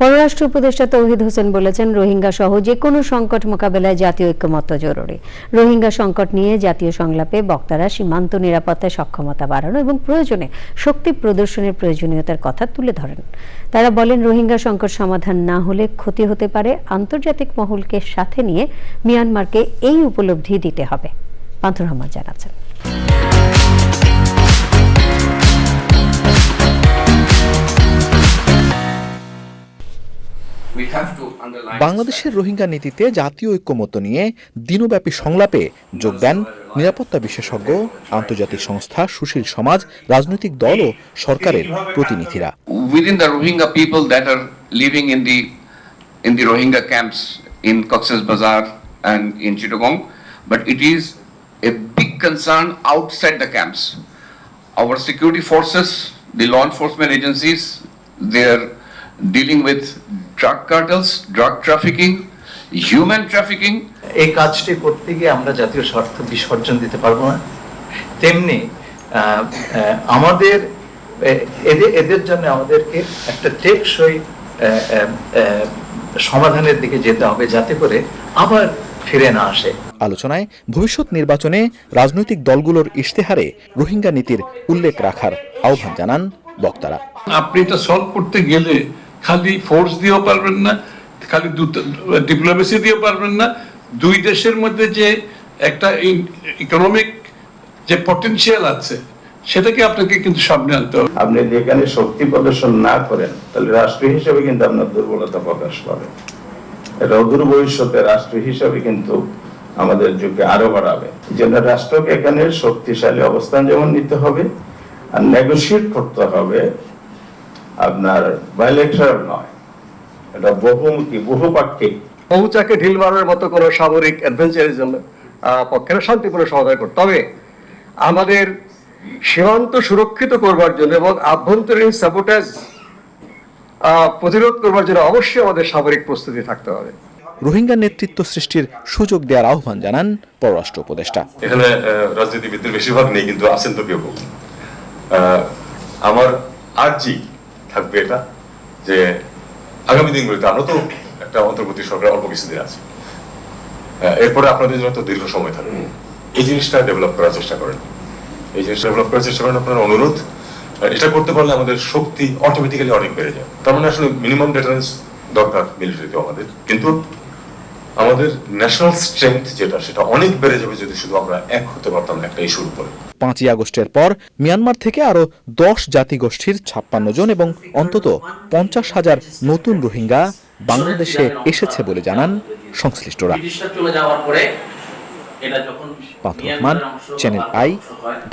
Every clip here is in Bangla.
পররাষ্ট্র উপদেষ্টা তৌহিদ হোসেন বলেছেন, রোহিঙ্গা সহ যে কোনো সংকট মোকাবেলায় জাতীয় ঐক্যমত্য জরুরি। রোহিঙ্গা সংকট নিয়ে জাতীয় সংলাপে বক্তারা সীমান্ত নিরাপত্তায় সক্ষমতা বাড়ানো এবং প্রয়োজনে শক্তি প্রদর্শনের প্রয়োজনীয়তার কথা তুলে ধরেন। তারা বলেন, রোহিঙ্গা সংকট সমাধান না হলে ক্ষতি হতে পারে, আন্তর্জাতিক মহলকে সাথে নিয়ে মিয়ানমারকে এই উপলব্ধি দিতে হবে। পান্থুর রহমান জানাচ্ছেন। বাংলাদেশের রোহিঙ্গা নীতিতে জাতীয় ঐক্যমত্য নিয়ে দিনব্যাপী সংলাপে যোগ দেন নিরাপত্তা বিশেষজ্ঞ আন্তর্জাতিক সংস্থা সুশীল সমাজ রাজনৈতিক দল ও সরকারের প্রতিনিধিরা within the Rohingya people that are living in the in the Rohingya camps in Cox's Bazar and in Chittagong, but it is a big concern outside the camps. Our security forces, the law enforcement agencies, they dealing with drug cartels, drug trafficking human trafficking এই কাজটি করতে গিয়ে আমরা জাতীয় স্বার্থ বিসর্জন দিতে পারব না। তেমনি আমাদের এদের এদের জন্য আমাদেরকে একটা টেকসই সমাধানের দিকে যেতে হবে যাতে করে আবার ফিরে না আসে। আলোচনায় ভবিষ্যৎ নির্বাচনে রাজনৈতিক দলগুলোর ইশতেহারে রোহিঙ্গা নীতির উল্লেখ রাখার আহ্বান জানান বক্তারা। আপনি এটা সলভ করতে গেলে খালি ফোর্স দিয়েও পারবেন না, খালি ডিপ্লোমেসি দিয়েও পারবেন না। দুই দেশের মধ্যে যে একটা ইকোনমিক যে পটেনশিয়াল আছে, সেটাকে আপনাকে কিন্তু সামনে আনতে হবে। আপনি যদি এখানে শক্তি প্রদর্শন না করেন, তাহলে রাষ্ট্র হিসেবে কিন্তু আপনার দুর্বলতা প্রকাশ পাবে। এটা অদূর ভবিষ্যতে রাষ্ট্র হিসেবে কিন্তু আমাদের যুগে আরও বাড়াবে। জন্য রাষ্ট্রকে এখানে শক্তিশালী অবস্থান যেমন নিতে হবে, আর নেগোসিয়েট করতে হবে আপনার বাইলেক্টরাল নয়। এটা বহুমুখী বহুপাক্ষিক। মৌচাকে ঢিল মারার মতো কোনো সামরিক অ্যাডভেঞ্চারের জন্য পক্ষের শান্তিপূর্ণ সমাধান করতে। তবে আমাদের সীমান্ত সুরক্ষিত করবার জন্য এবং আভ্যন্তরীণ সাবোটাজ প্রতিরোধ করবার জন্য অবশ্যই আমাদের সামরিক প্রস্তুতি থাকতে হবে। রোহিঙ্গা নেতৃত্ব সৃষ্টির সুযোগ দেওয়ার আহ্বান জানান পররাষ্ট্র উপদেষ্টা। এখানে আহ, রাজনীতিবিদদের বেশিরভাগ নেই কিন্তু আছেন তো কেউ আমার আর্জি থাকবে এটা যে আগামী দিনগুলিতে আমরা তো একটা অন্তর্বর্তী সরকার অল্প কিছুদিন আছে। এরপরে আপনাদের জন্য তো দীর্ঘ সময় থাকবে। এই জিনিসটা ডেভেলপ করার চেষ্টা করেন। এই জিনিসটা ডেভেলপ করার চেষ্টা করেন আপনার অনুরোধ। এটা করতে পারলে আমাদের শক্তি অটোমেটিক্যালি অনেক বেড়ে যায়। তার মানে আসলে মিনিমাম ডেটারেন্স দরকার মিলিটারিতে আমাদের। কিন্তু আমাদের ন্যাশনাল স্ট্রেংথ যেটা সেটা অনেক বেড়ে যাবে যদি শুধু আমরা এক হতে পারতাম একটা ইস্যুর উপরে। পাঁচই আগস্টের পর মিয়ানমার থেকে আরও দশ জাতিগোষ্ঠীর ছাপ্পান্ন জন এবং অন্তত পঞ্চাশ হাজার নতুন রোহিঙ্গা বাংলাদেশে এসেছে বলে জানান সংশ্লিষ্টরা। ব্রিটিশরা চলে যাওয়ার পরে এটা যখন পাথর চ্যানেল আই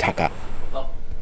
ঢাকা।